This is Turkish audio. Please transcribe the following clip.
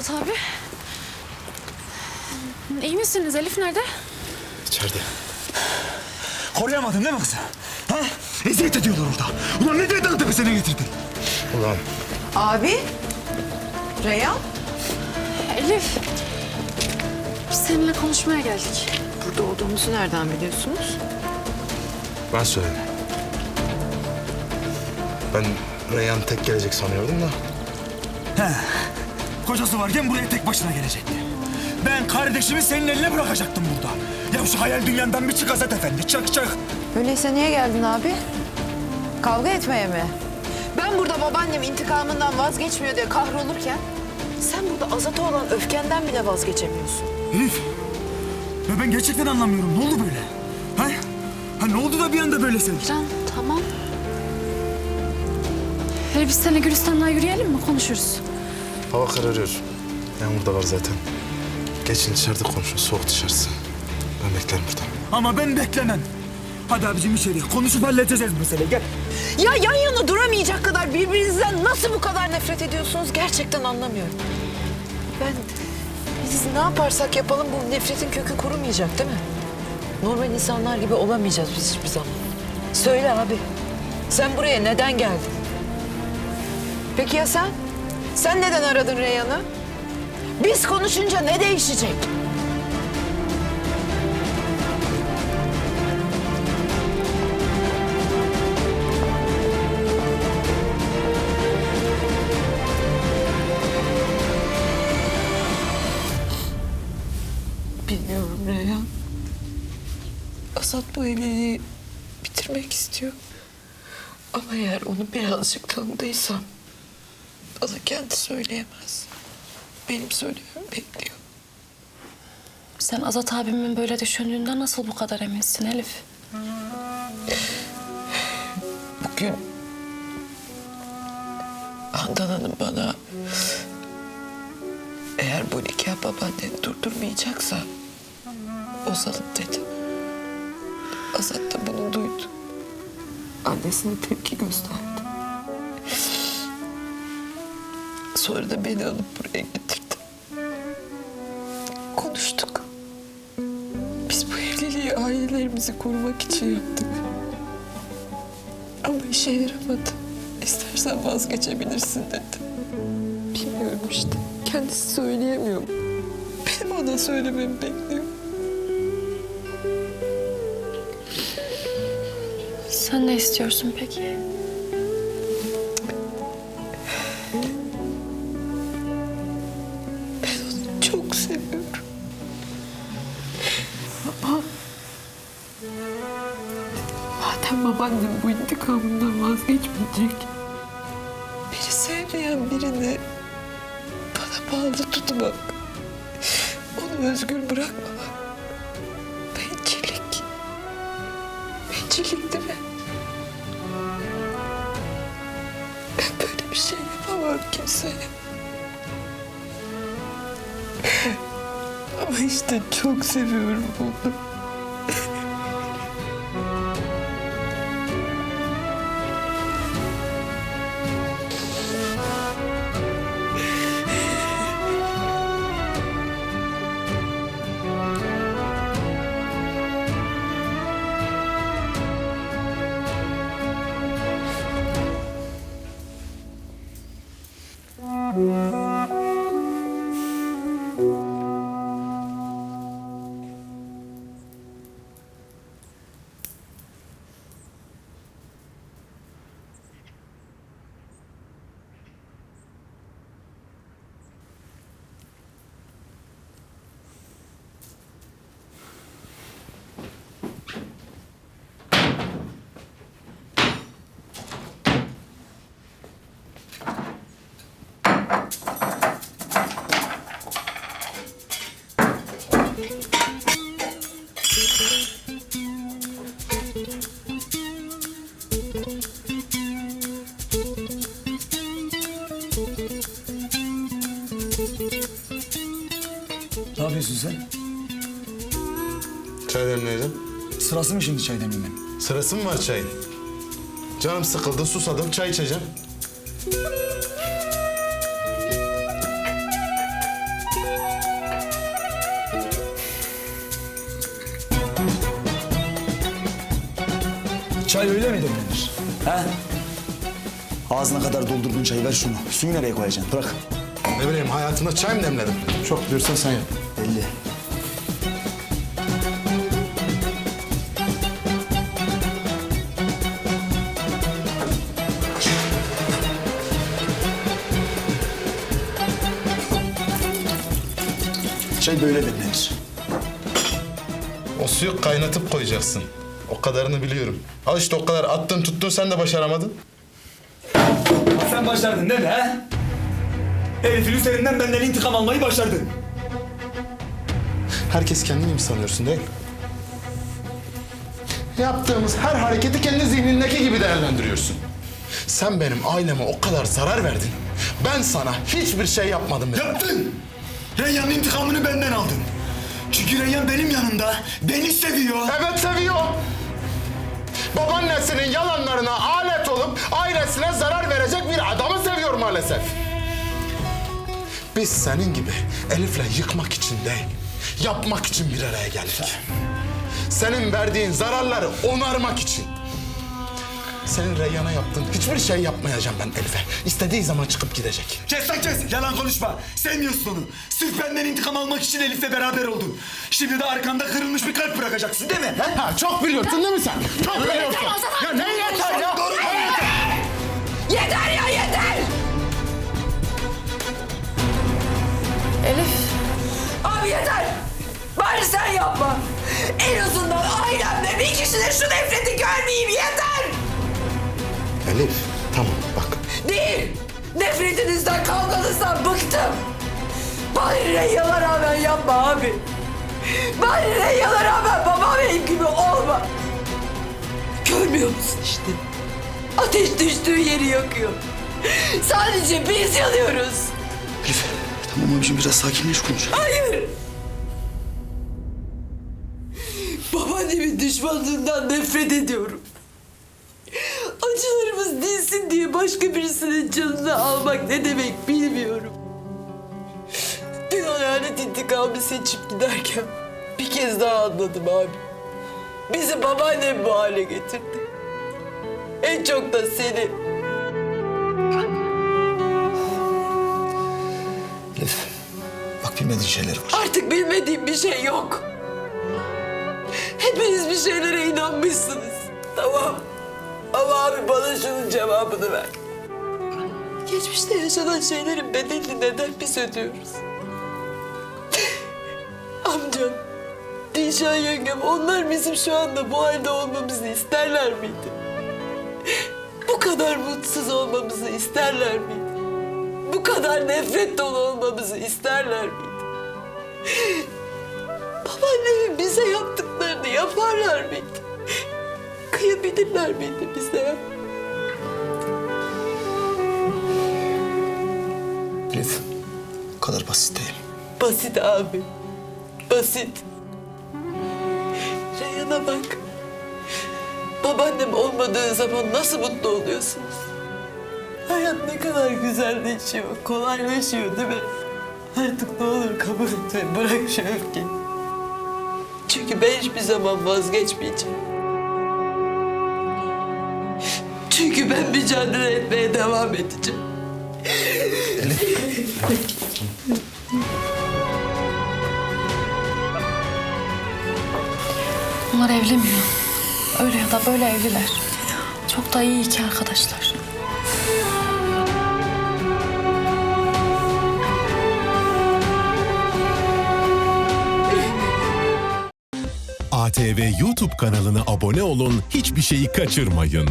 Azat abi. İyi misiniz? Elif nerede? İçeride. Koruyamadın değil mi kızı? Ha? Eziyet ediyorlar orada. Ulan ne diye dağıtıp seni getirdin? Ulan Abi? Reyhan? Elif. Biz seninle konuşmaya geldik. Burada olduğumuzu nereden biliyorsunuz? ben söyledim. Ben Reyhan tek gelecek sanıyordum da. He. Kocası varken buraya tek başına gelecekti. Ben kardeşimi senin eline bırakacaktım burada. Ya şu hayal dünyandan bir çık Azat Efendi. Çık çık. Öyleyse niye geldin abi? Kavga etmeye mi? Ben burada babaannem intikamından vazgeçmiyor diye kahrolurken... ...sen burada Azat'a olan öfkenden bile vazgeçemiyorsun. Elif. Ya ben gerçekten anlamıyorum. Ne oldu böyle? Ha? Ha ne oldu da bir anda böyle sen? Can tamam. Hele biz seninle Gülistan'la yürüyelim mi? Konuşuruz. Hava kararıyor. Yağmur da var zaten. Geçin dışarıda konuşun. Soğuk dışarısı. Ben beklerim burada. Ama ben beklemem. Hadi abicim içeri. Konuşup halledeceğiz meseleyi. Gel. Ya yan yana duramayacak kadar birbirinizden nasıl bu kadar nefret ediyorsunuz gerçekten anlamıyorum. Ben biz ne yaparsak yapalım bu nefretin kökü kurumayacak değil mi? Normal insanlar gibi olamayacağız biz hiçbir zaman. Söyle abi. Sen buraya neden geldin? Peki ya sen? Sen neden aradın Reyhan'ı? Biz konuşunca ne değişecek? Bilmiyorum Reyhan. Asat bu evliliği bitirmek istiyor. Ama eğer onu birazcık tanıdıysam... ...bana kendi söyleyemez. Benim söylememi bekliyor. Sen Azat abimin böyle düşündüğünden nasıl bu kadar eminsin Elif? Bugün... Handan Hanım bana... ...eğer bu nikah babaannen durdurmayacaksa... ...bozalım dedi. Azat da bunu duydu. Annesine tepki gösterdi. Sonra da beni alıp buraya getirdi. Konuştuk. Biz bu evliliği ailelerimizi korumak için yaptık. Ama işe yaramadı. İstersen vazgeçebilirsin dedi. Bilmiyorum işte. Kendisi söyleyemiyor. Benim ona söylememi bekliyor. Sen ne istiyorsun peki? Babaannem bu intikamından vazgeçmeyecek... ...beni sevmeyen birini bana bağlı tutmak... ...onu özgür bırakmamak... ...bencillik. Bencillik değil mi? Ben böyle bir şey yapamam kimseye. Ama işte çok seviyorum onu. yapıyorsun sen? Çay demledim. Sırası mı şimdi çay demlemenin? Sırası mı var çayın? Canım sıkıldı, susadım, çay içeceğim. Çay öyle mi demlenir? He? Ağzına kadar doldurdun çayı ver şunu. Suyu nereye koyacaksın? Bırak. Ne bileyim hayatımda çay mı demledim? Çok diyorsan sen yap. Çay böyle demlenir. O suyu kaynatıp koyacaksın. O kadarını biliyorum. Al işte o kadar attın tuttun sen de başaramadın. Sen başardın değil mi ha? Elif'in üzerinden benden intikam almayı başardın. Herkes kendini mi sanıyorsun değil mi? Yaptığımız her hareketi kendi zihnindeki gibi değerlendiriyorsun. Sen benim aileme o kadar zarar verdin. Ben sana hiçbir şey yapmadım. ya. Yaptın. Reyhan'ın intikamını benden aldın. Çünkü Reyhan benim yanımda. Beni seviyor. Evet seviyor. Babaannesinin yalanlarına alet olup ailesine zarar verecek bir adamı seviyor maalesef. Biz senin gibi Elif'le yıkmak için değil, yapmak için bir araya geldik. Senin verdiğin zararları onarmak için. Senin Reyyan'a yaptığın hiçbir şey yapmayacağım ben Elif'e. İstediği zaman çıkıp gidecek. Kes lan kes. Yalan konuşma. Sevmiyorsun onu. Sırf benden intikam almak için Elif'le beraber oldun. Şimdi de arkanda kırılmış bir kalp bırakacaksın değil mi? Ha? Ha, çok biliyorsun değil mi sen? Çok biliyorsun. Ya ne yeter ya? Doğru mu? Yeter ya yeter! Elif. Abi yeter! Bari sen yapma. En azından ailemde bir kişi de şu nefreti görmeyeyim yeter! Elif tamam bak. Değil! Nefretinizden, kavganızdan bıktım. Bari Reyyan'a rağmen yapma abi. Bari Reyyan'a rağmen babam benim gibi olma. Görmüyor musun işte? Ateş düştüğü yeri yakıyor. Sadece biz yanıyoruz. Elif tamam abicim biraz sakinleş konuş. Hayır. Babaannemin düşmanlığından nefret ediyorum. Acılarımız dinsin diye başka birisinin canını almak ne demek bilmiyorum. Dün lanet intikamı seçip giderken bir kez daha anladım abi. Bizi babaannem bu hale getirdi. En çok da seni. Elif bak bilmediğin şeyler var. Artık bilmediğim bir şey yok. Hepiniz bir şeylere inanmışsınız. Tamam. Ama abi bana şunun cevabını ver. Geçmişte yaşanan şeylerin bedelini neden biz ödüyoruz? Amcam, Dilşah yengem onlar bizim şu anda bu halde olmamızı isterler miydi? Bu kadar mutsuz olmamızı isterler miydi? Bu kadar nefret dolu olmamızı isterler miydi? Babaannemin bize yaptıklarını yaparlar mıydı? Kıyabilirler miydi bize? Elif bu kadar basit değil. Basit abi. Basit. Reyhan'a bak. Babaannem olmadığı zaman nasıl mutlu oluyorsunuz? Hayat ne kadar güzelleşiyor, kolaylaşıyor değil mi? Artık ne olur kabul et ve bırak şu öfkeyi. Çünkü ben hiçbir zaman vazgeçmeyeceğim. Çünkü ben mücadele etmeye devam edeceğim. Bunlar evlenmiyor. Öyle ya da böyle evliler. Çok da iyi iki arkadaşlar. ATV YouTube kanalına abone olun, hiçbir şeyi kaçırmayın.